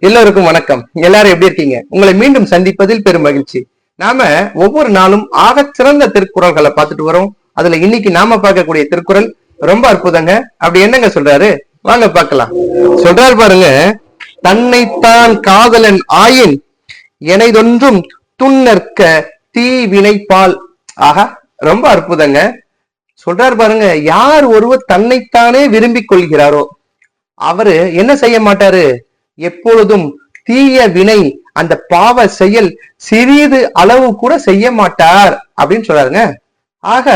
எல்லோருக்கும் வணக்கம். எல்லாரும் எப்படி இருக்கீங்க? உங்களை மீண்டும் சந்திப்பதில் பெரும் மகிழ்ச்சி. நாம ஒவ்வொரு நாளும் ஆக சிறந்த திருக்குறள்களை பார்த்துட்டு வரோம். அதுல இன்னைக்கு நாம பார்க்கக்கூடிய திருக்குறள் ரொம்ப அற்புதங்க. அப்படி என்னங்க சொல்றாரு? வாங்க பார்க்கலாம். சொல்றாரு பாருங்க தன்னைத்தான் காதலன் ஆயின் எனைதொன்றும் துண்ணற்க தீ ஆகா ரொம்ப அற்புதங்க. சொல்றாரு பாருங்க யார் ஒருவர் தன்னைத்தானே விரும்பிக் கொள்கிறாரோ அவரு என்ன செய்ய மாட்டாரு? எப்பொழுதும் தீய வினை அந்த பாவ செயல் சிறிது அளவு கூட செய்ய மாட்டார் அப்படின்னு சொல்றாருங்க. ஆக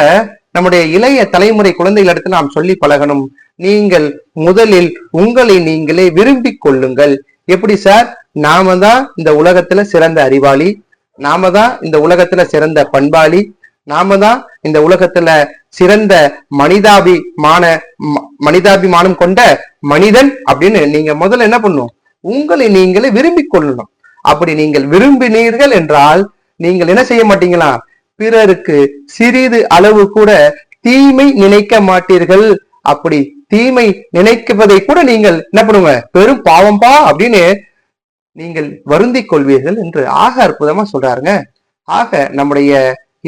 நம்முடைய இளைய தலைமுறை குழந்தைகளிடத்தில் நாம் சொல்லி பழகணும். நீங்கள் முதலில் உங்களை நீங்களே விரும்பிக் கொள்ளுங்கள். எப்படி சார்? நாம தான் இந்த உலகத்துல சிறந்த அறிவாளி நாம தான் இந்த உலகத்துல சிறந்த பண்பாளி நாம தான் இந்த உலகத்துல சிறந்த மனிதாபிமான ம- மனிதாபிமானம் கொண்ட மனிதன் அப்படின்னு நீங்க முதல்ல என்ன பண்ணும்? உங்களை நீங்களே விரும்பிக் கொள்ளணும். அப்படி நீங்கள் விரும்பினீர்கள் என்றால் நீங்கள் என்ன செய்ய மாட்டீங்களா? பிறருக்கு சிறிது அளவு கூட தீமை நினைக்க மாட்டீர்கள். அப்படி தீமை நினைக்குவதை கூட நீங்கள் என்ன பண்ணுங்க? பெரும் பாவம்பா அப்படின்னு நீங்கள் வருந்திக் கொள்வீர்கள் என்று ஆக அற்புதமா சொல்றாருங்க. ஆக நம்முடைய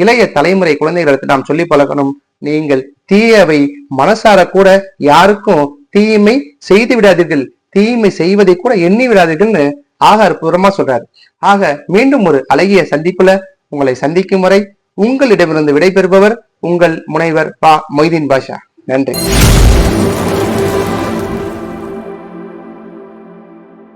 இளைய தலைமுறை குழந்தைகளுக்கு நாம் சொல்லி பழகணும். நீங்கள் தீயவை மனசார கூட யாருக்கும் தீமை செய்து விடாதீர்கள். தீமை செய்வதை கூட எண்ணி விடாதீர்கள்னு ஆக அற்புதமா சொல்றாரு. ஆக மீண்டும் ஒரு அழகிய சந்திப்புல உங்களை சந்திக்கும் வரை உங்களிடமிருந்து விடைபெறுபவர் உங்கள் முனைவர் பா மொய்தீன் பாஷா. நன்றி.